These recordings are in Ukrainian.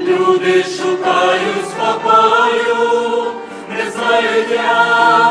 люди шукають спокою, не знають, як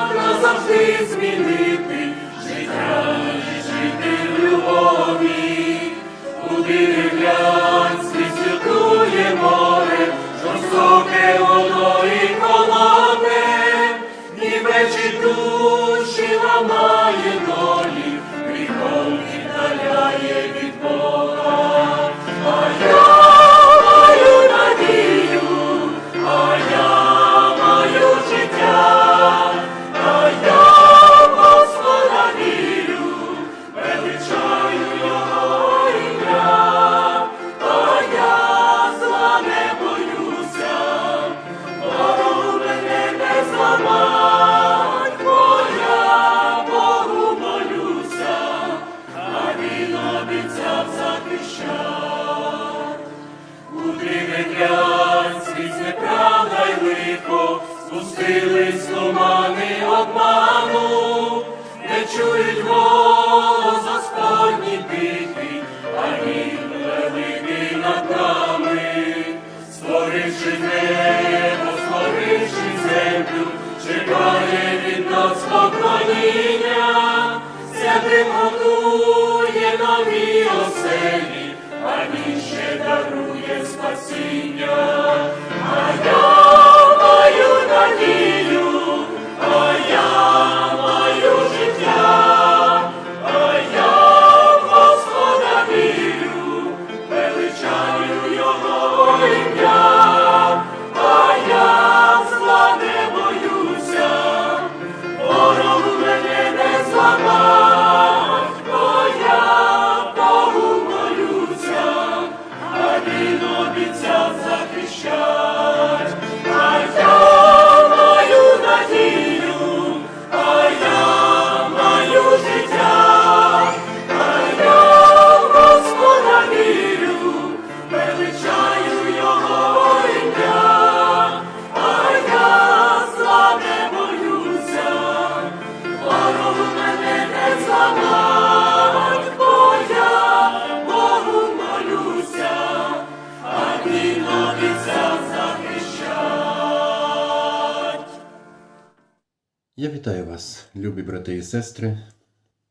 Я вітаю вас, любі брати і сестри.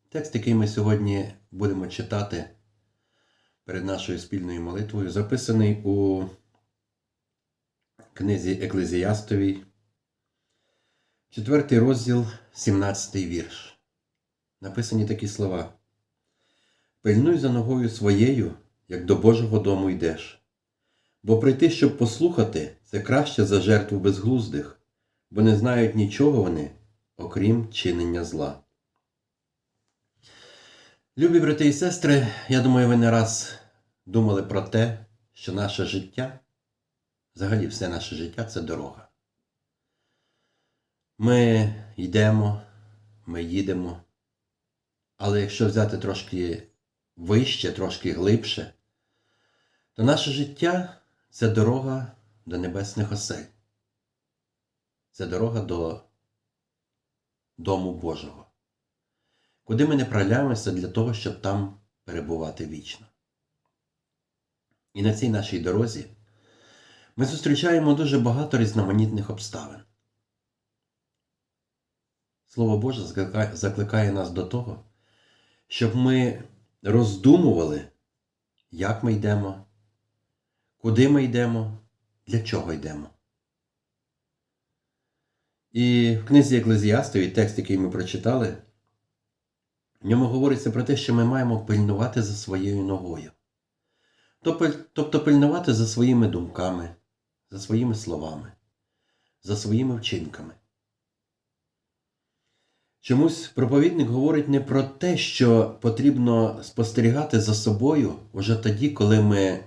Текст, який ми сьогодні будемо читати перед нашою спільною молитвою, записаний у книзі Еклезіастовій, четвертий розділ, 17 вірш. Написані такі слова. Пильнуй за ногою своєю, як до Божого дому йдеш. Бо прийти, щоб послухати, це краще за жертву безглуздих, бо не знають нічого вони, окрім чинення зла. Любі брати і сестри, я думаю, ви не раз думали про те, що наше життя, взагалі все наше життя це дорога. Ми йдемо, ми їдемо, але якщо взяти трошки вище, трошки глибше, то наше життя це дорога до небесних осель. Це дорога до Дому Божого, куди ми не проявляємося для того, щоб там перебувати вічно. І на цій нашій дорозі ми зустрічаємо дуже багато різноманітних обставин. Слово Боже закликає- нас до того, щоб ми роздумували, як ми йдемо, куди ми йдемо, для чого йдемо. І в книзі Еклезіастові, текст, який ми прочитали, в ньому говориться про те, що ми маємо пильнувати за своєю ногою. Тобто, тобто пильнувати за своїми думками, за своїми словами, за своїми вчинками. Чомусь проповідник говорить не про те, що потрібно спостерігати за собою уже тоді, коли ми е,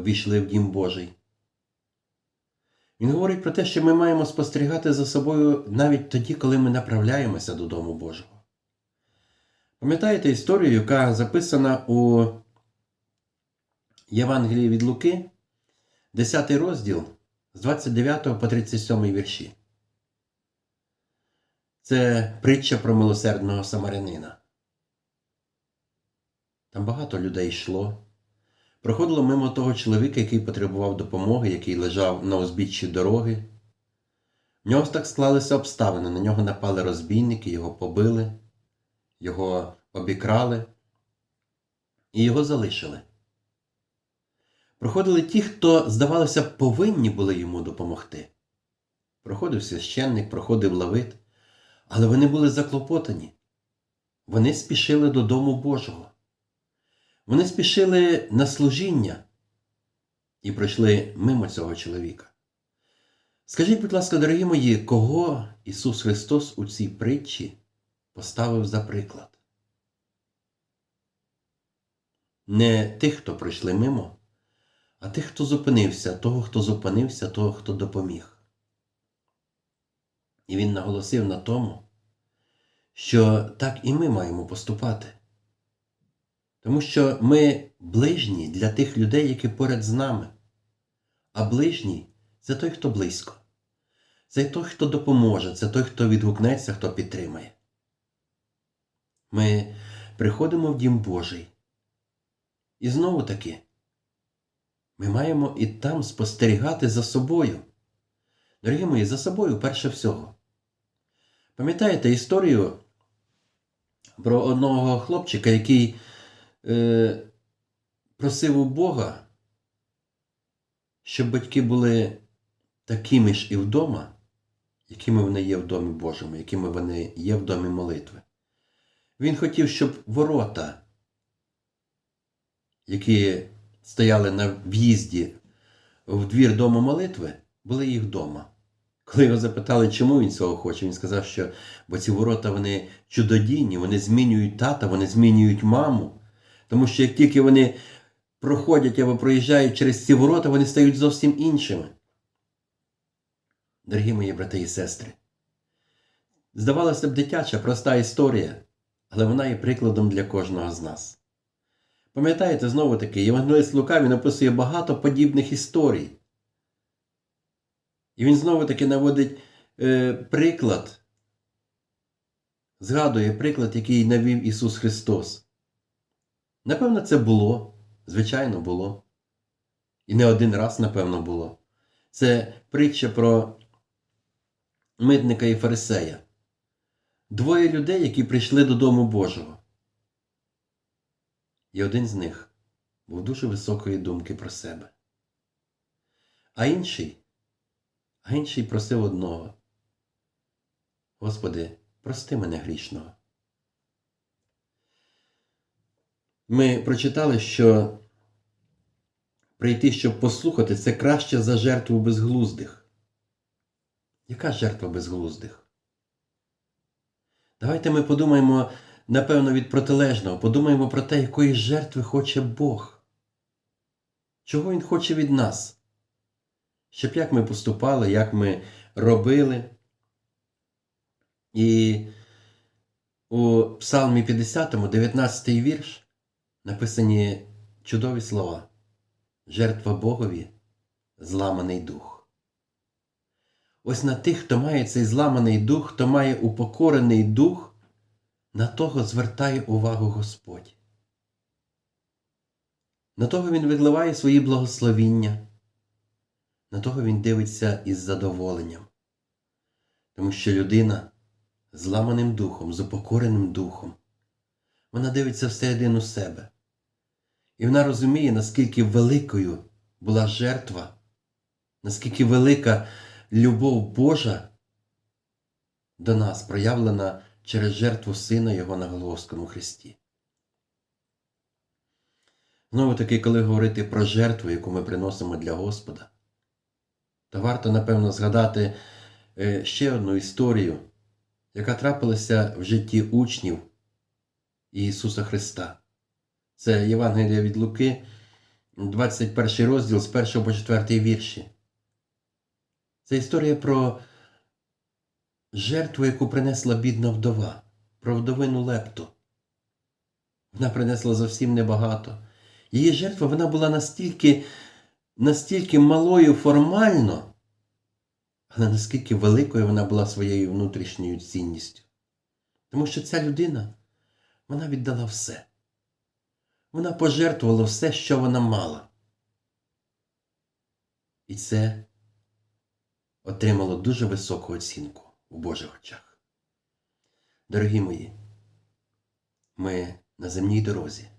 війшли в Дім Божий. Він говорить про те, що ми маємо спостерігати за собою навіть тоді, коли ми направляємося до Дому Божого. Пам'ятаєте історію, яка записана у Євангелії від Луки, 10 розділ з 29 по 37 вірші. Це притча про милосердного самарянина. Там багато людей йшло. Проходило мимо того чоловіка, який потребував допомоги, який лежав на узбіччі дороги. В нього так склалися обставини. На нього напали розбійники, його побили, його обікрали і його залишили. Проходили ті, хто, здавалося, повинні були йому допомогти. Проходив священник, проходив лавит, але вони були заклопотані. Вони спішили до Дому Божого. Вони спішили на служіння і пройшли мимо цього чоловіка. Скажіть, будь ласка, дорогі мої, кого Ісус Христос у цій притчі поставив за приклад? Не тих, хто пройшли мимо, а тих, хто зупинився, того, хто зупинився, того, хто допоміг. І він наголосив на тому, що так і ми маємо поступати. Тому що ми ближні для тих людей, які поряд з нами. А ближній це той, хто близько. Це той, хто допоможе, це той, хто відгукнеться, хто підтримає. Ми приходимо в Дім Божий. І знову таки, ми маємо і там спостерігати за собою. Дорогі мої, за собою перше всього. Пам'ятаєте історію про одного хлопчика, який е, просив у Бога, щоб батьки були такими ж і вдома, якими вони є в Домі Божому, якими вони є в домі молитви. Він хотів, щоб ворота, які стояли на в'їзді в двір дому молитви, були їх вдома. Коли його запитали, чому він цього хоче, він сказав, що бо ці ворота вони чудодійні, вони змінюють тата, вони змінюють маму. Тому що як тільки вони проходять або проїжджають через ці ворота, вони стають зовсім іншими. Дорогі мої брати і сестри, здавалося б, дитяча, проста історія, але вона є прикладом для кожного з нас. Пам'ятаєте, знову таки, Євангелист Лука він описує багато подібних історій. І він знову таки наводить е, приклад, згадує приклад, який навів Ісус Христос. Напевно, це було, звичайно, було. І не один раз, напевно, було. Це притча про митника і фарисея. Двоє людей, які прийшли додому Божого. І один з них був дуже високої думки про себе. А інший, а інший просив одного. Господи, прости мене грішного. Ми прочитали, що прийти, щоб послухати, це краще за жертву безглуздих. Яка жертва безглуздих? Давайте ми подумаємо, напевно, від протилежного, подумаємо про те, якої жертви хоче Бог. Чого Він хоче від нас? Щоб як ми поступали, як ми робили. І у Псалмі 50, 19 вірш написані чудові слова. Жертва Богові зламаний дух. Ось на тих, хто має цей зламаний дух, хто має упокорений дух, на того звертає увагу Господь. На того Він відливає свої благословіння, на того Він дивиться із задоволенням. Тому що людина зламаним духом, з упокореним духом, вона дивиться всередину себе. І вона розуміє, наскільки великою була жертва, наскільки велика любов Божа до нас проявлена через жертву Сина Його на Голгофському Христі. Знову таки, коли говорити про жертву, яку ми приносимо для Господа, то варто, напевно, згадати е, ще одну історію, яка трапилася в житті учнів Ісуса Христа. Це Євангелія від Луки, 21 розділ з 1 по 4 вірші. Це історія про жертву, яку принесла бідна вдова, про вдовину лепту. Вона принесла зовсім небагато. Її жертва вона була настільки, настільки малою формально, але наскільки великою вона була своєю внутрішньою цінністю. Тому що ця людина, вона віддала все. Вона пожертвувала все, що вона мала. І це отримало дуже високу оцінку у Божих очах. Дорогі мої, ми на земній дорозі.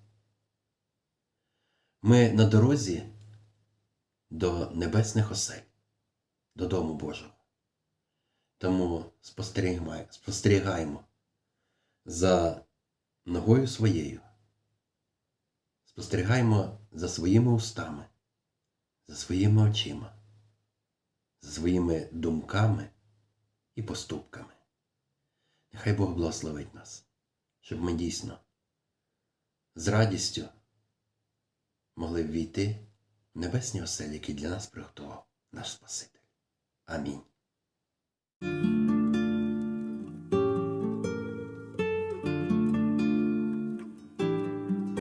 Ми на дорозі до небесних осель, до Дому Божого. Тому спостерігаємо, за ногою своєю, спостерігаємо за своїми устами, за своїми очима, за своїми думками і поступками. Нехай Бог благословить нас, щоб ми дійсно з радістю могли ввійти в небесні оселі, які для нас приготував наш Спаситель. Амінь.